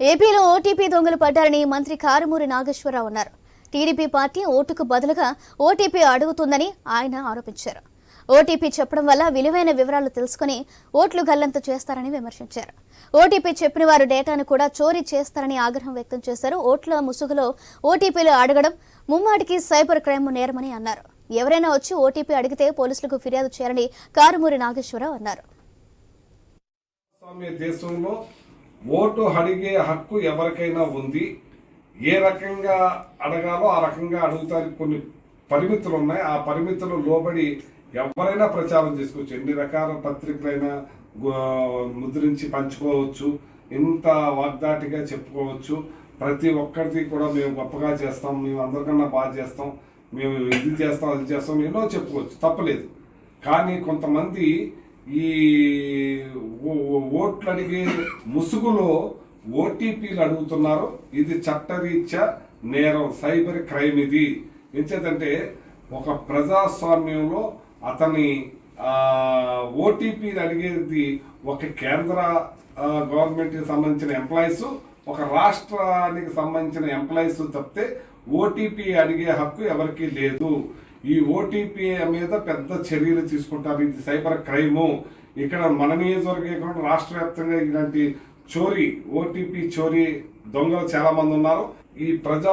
ఏపీలో ఓటీపీ దొంగలు పడ్డారని మంత్రి కారుమూరి నాగేశ్వరరావు అన్నారు. టీడీపీ పార్టీ ఓటుకు బదులుగా ఓటీపీ అడుగుతుందని ఆయన ఆరోపించారు. ఓటీపీ చెప్పడం వల్ల విలువైన వివరాలు తెలుసుకుని ఓట్లు గల్లంత చేస్తారని విమర్శించారు. ఓటీపీ చెప్పిన వారు డేటాను కూడా చోరీ చేస్తారని ఆగ్రహం వ్యక్తం చేశారు. ఓట్ల ముసుగులో ఓటీపీలు అడగడం ముమ్మాటికి సైబర్ క్రైమ్ నేరమని అన్నారు. ఎవరైనా వచ్చి ఓటీపీ అడిగితే పోలీసులకు ఫిర్యాదు చేయాలని కారుమూరి నాగేశ్వరరావు అన్నారు. దేశంలో ఓటు అడిగే హక్కు ఎవరికైనా ఉంది. ఏ రకంగా అడగాలో ఆ రకంగా అడుగుతారు కొన్ని పరిమితులు ఉన్నాయి ఆ పరిమితులు లోబడి ఎవరైనా ప్రచారం చేసుకోవచ్చు. ఎన్ని రకాల పత్రికలైనా ముద్రించి పంచుకోవచ్చు. ఇంత వాగ్దాటిగా చెప్పుకోవచ్చు. ప్రతి ఒక్కరిది కూడా మేము గొప్పగా చేస్తాం. మేము అందరికన్నా బాగా చేస్తాం. మేము ఇది చేస్తాం అది చేస్తాం. ఎన్నో చెప్పుకోవచ్చు. తప్పలేదు. కానీ కొంతమంది ఈ ఓట్లు అడిగే ముసుగులో ఓటీపీలు అడుగుతున్నారు. ఇది చట్టరీత్యా నేరం సైబర్ క్రైమ్ ఇది. ఎంచేతంటే ఒక ప్రజాస్వామ్యంలో అతని ఓటీపీలు అడిగేది ఒక కేంద్ర గవర్నమెంట్కి సంబంధించిన ఎంప్లాయీస్ ఒక రాష్ట్రానికి సంబంధించిన ఎంప్లాయీస్ తప్పితే ఓటీపీ అడిగే హక్కు ఎవరికీ లేదు. ఈ ఓటీపీ మీద పెద్ద చర్యలు తీసుకుంటారు. ఇది సైబర్ క్రైము. ఇక్కడ మన నియోజకవర్గం రాష్ట్ర వ్యాప్తంగా ఇలాంటి చోరీ ఓటీపీ చోరీ దొంగలు చాలా మంది ఉన్నారు. ఈ ప్రజా